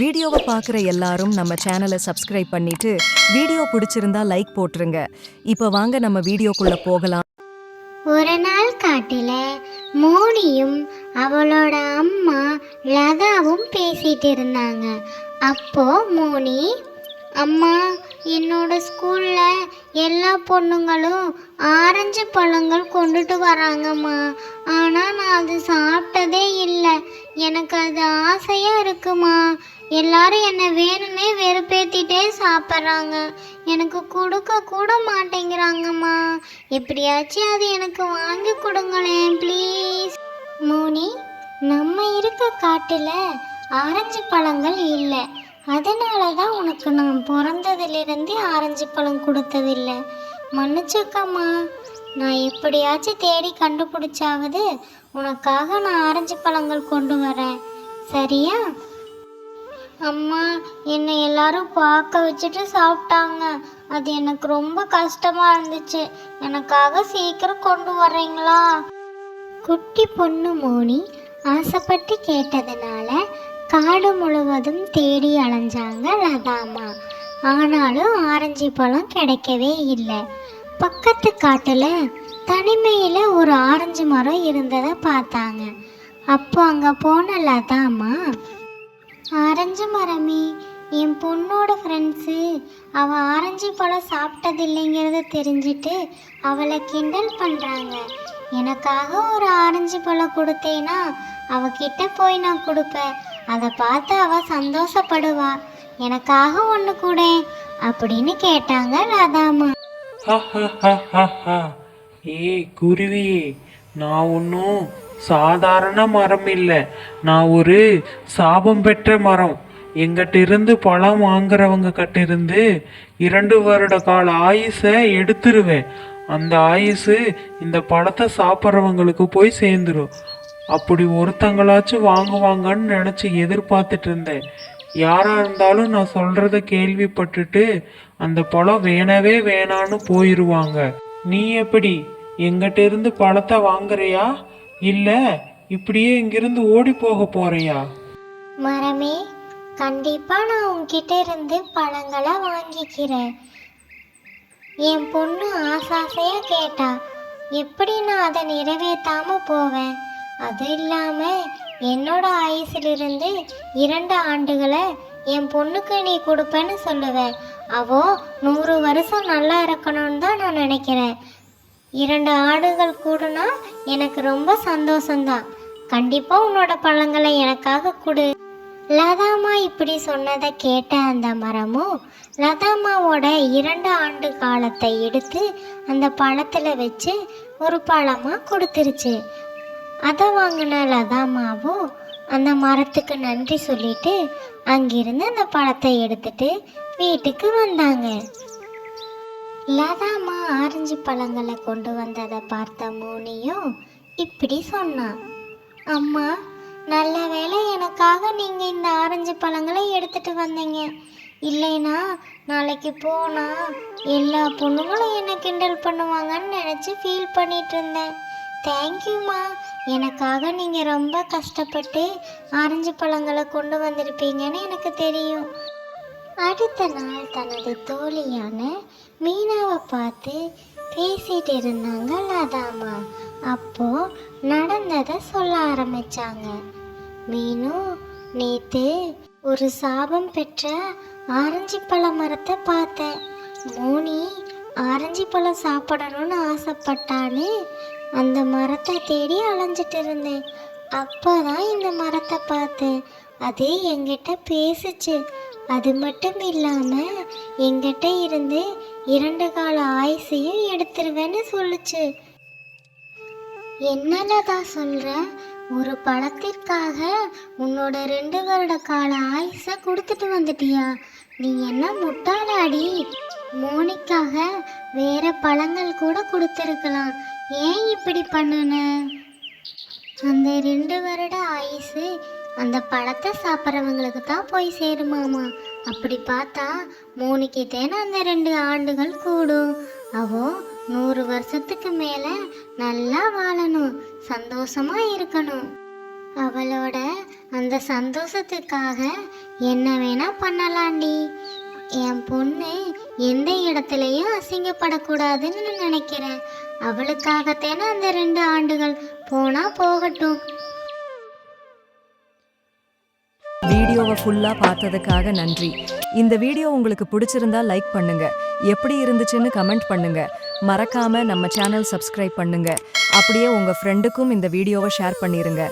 வீடியோவை பார்க்குற எல்லாரும் நம்ம சேனலை சப்ஸ்கிரைப் பண்ணிட்டு வீடியோ பிடிச்சிருந்தா லைக் போட்டுருங்க. இப்போ வாங்க நம்ம வீடியோக்குள்ள போகலாம். ஒரு நாள் காட்டுல மோனியும் அவளோட அம்மா லதாவும் பேசிட்டு இருந்தாங்க. அப்போ மோனி அம்மா என்னோட ஸ்கூல்ல எல்லா பொண்ணுங்களும் ஆரஞ்சு பழங்கள் கொண்டுட்டு வராங்கம்மா. ஆனால் நான் அது சாப்பிட்டதே இல்லை. எனக்கு அது ஆசையாக இருக்குமா? எல்லாரும் என்னை வேணும்னே வெறுப்பேத்திட்டே சாப்பிட்றாங்க. எனக்கு கொடுக்க கூட மாட்டேங்கிறாங்கம்மா. எப்படியாச்சும் அது எனக்கு வாங்கி கொடுங்களேன் ப்ளீஸ் மோனி நம்ம இருக்க காட்டில் ஆரஞ்சு பழங்கள் இல்லை. அதனால தான் உனக்கு நான் பிறந்ததுலேருந்தே ஆரஞ்சு பழம் கொடுத்ததில்லை. மன்னிச்சுக்கம்மா. நான் எப்படியாச்சும் தேடி கண்டுபிடிச்சாவது உனக்காக நான் ஆரஞ்சு பழங்கள் கொண்டு வரேன். சரியா? அம்மா என்னை எல்லாரும் பார்க்க வச்சுட்டு சாப்பிட்டாங்க. அது எனக்கு ரொம்ப கஷ்டமா இருந்துச்சு. எனக்காக சீக்கிரம் கொண்டு வர்றீங்களா? குட்டி பொண்ணு மோனி ஆசைப்பட்டு கேட்டதுனால காடு முழுவதும் தேடி அலைஞ்சாங்க லதாமா. ஆனாலும் ஆரஞ்சு பழம் கிடைக்கவே இல்லை. பக்கத்து காட்டில் தனிமையில் ஒரு ஆரஞ்சு மரம் இருந்ததை பார்த்தாங்க. அப்போ அங்கே போன லதாமா ஆரஞ்சு மரமே என் பொண்ணோட ஃப்ரெண்ட்ஸு அவள் ஆரஞ்சு பழம் சாப்பிட்டதில்லைங்கிறத தெரிஞ்சுட்டு அவளை கிண்டல் பண்ணுறாங்க எனக்காக ஒரு ஆரஞ்சு பழம் கொடுத்தேனா அவகிட்ட போய் நான் கொடுப்பேன். அதை பார்த்து அவள் சந்தோஷப்படுவா. எனக்காக ஒன்று கூட அப்படின்னு கேட்டாங்க லதாமா. ஹஹஹஹஹா. ஏய் குருவி நான் ஒன்றும் சாதாரண மரம் இல்லை. நான் ஒரு சாபம் பெற்ற மரம். எங்கிட்ட இருந்து பழம் வாங்குறவங்க கிட்ட இருந்து இரண்டு வருட கால ஆயுசை எடுத்துருவேன். அந்த ஆயுசு இந்த பழத்தை சாப்பிட்றவங்களுக்கு போய் சேர்ந்துடும் அப்படி ஒருத்தங்களாச்சும் வாங்குவாங்கன்னு நினச்சி எதிர்பார்த்துட்டு இருந்தேன். யாராக இருந்தாலும் நான் சொல்கிறத கேள்விப்பட்டுட்டு அந்த பழம் வேணவே வேணான்னு போயிடுவாங்க நீ எப்படி? எங்கிட்ட இருந்து பழத்தை வாங்குறியா? இல்ல இப்படியே இங்கிருந்து ஓடி போக போறியா? மரமே கண்டிப்பா நான் உன்கிட்ட இருந்து பழங்களை வாங்கிக்கிறேன். என் பொண்ணு ஆசாசையா கேட்டா எப்படி நான் அதை நிறைவேற்றாம போவேன்? அது இல்லாம என்னோட ஆயுசிலிருந்து இரண்டு ஆண்டுகளை என் பொண்ணுக்கு நீ கொடுப்பேன்னு சொல்லுவேன் அவோ நூறு வருஷம் நல்லா இருக்கணும்னு தான் நான் நினைக்கிறேன். இரண்டு ஆடுகள் கூடுனா எனக்கு ரொம்ப சந்தோஷம்தான். கண்டிப்பா உன்னோட பழங்களை எனக்காக கொடு. லதாமா இப்படி சொன்னதை கேட்ட அந்த மரமும் லதாமாவோட இரண்டு ஆண்டு காலத்தை எடுத்து அந்த பழத்துல வச்சு ஒரு பழமா கொடுத்துருச்சு. அதை வாங்கின லதாமாவும் அந்த மரத்துக்கு நன்றி சொல்லிட்டு அங்கிருந்து அந்த பழத்தை எடுத்துட்டு வீட்டுக்கு வந்தாங்க. லதாமா ஆரஞ்சு பழங்களை கொண்டு வந்ததை பார்த்த மோனியும் இப்படி சொன்னான். அம்மா நல்ல வேளை எனக்காக நீங்க இந்த ஆரஞ்சு பழங்களை எடுத்துட்டு வந்தீங்க. இல்லைனா நாளைக்கு போனா எல்லா பொண்ணுங்களும் என்னை கிண்டல் பண்ணுவாங்கன்னு நினச்சி ஃபீல் பண்ணிட்டு இருந்தேன். தேங்க்யூம்மா எனக்காக நீங்கள் ரொம்ப கஷ்டப்பட்டு ஆரஞ்சு பழங்களை கொண்டு வந்திருப்பீங்கன்னு எனக்கு தெரியும். அடுத்த நாள் தனது தோழியான மீனாவை பார்த்து பேசிட்டு இருந்தாங்க லதாமா அப்போ நடந்ததை சொல்ல ஆரம்பிச்சாங்க. மீனு நேத்து ஒரு சாபம் பெற்ற ஆரஞ்சு பழ மரத்தை பார்த்தேன். மோனி ஆரஞ்சு பழம் சாப்பிடணும்னு ஆசைப்பட்டான்னு அந்த மரத்தை தேடி அலைஞ்சிட்டு இருந்தேன். அப்போதான் இந்த மரத்தை பார்த்தேன். அது என்கிட்ட பேசுச்சு. அது மட்டும் இல்லாமல் என்கிட்ட இருந்து இரண்டு கால ஆயுசையும் எடுத்துருவேன்னு சொல்லுச்சு. என்னலதான் சொல்ற? ஒரு பழத்திற்காக உன்னோட ரெண்டு வருட கால ஆயுச கொடுத்துட்டு வந்துட்டியா? நீ என்ன முட்டாளாடி? மோனிக்காக வேற பழங்கள் கூட கொடுத்துருக்கலாம். ஏன் இப்படி பண்ணுன? அந்த ரெண்டு வருட ஆயுசு அந்த பழத்தை சாப்பிட்றவங்களுக்கு தான் போய் சேருமாமா அப்படி பார்த்தா மூணுக்கு தேன அந்த ரெண்டு ஆண்டுகள் கூடும். அவோ நூறு வருஷத்துக்கு மேலே நல்லா வாழணும் சந்தோஷமா இருக்கணும். அவளோட அந்த சந்தோஷத்துக்காக என்ன வேணா பண்ணலாண்டி. என் பொண்ணு எந்த இடத்துலையும் அசிங்கப்படக்கூடாதுன்னு நான் நினைக்கிறேன். அவளுக்காகத்தேனா அந்த ரெண்டு ஆண்டுகள் போனா போகட்டும். வீடியோவை ஃபுல்லா பார்த்ததுக்காக நன்றி. இந்த வீடியோ உங்களுக்கு பிடிச்சிருந்தா லைக் பண்ணுங்க. எப்படி இருந்துச்சுன்னு கமெண்ட் பண்ணுங்க. மறக்காம நம்ம சேனல் சப்ஸ்கிரைப் பண்ணுங்க. அப்படியே உங்க ஃப்ரெண்டுக்கும் இந்த வீடியோவை ஷேர் பண்ணிருங்க.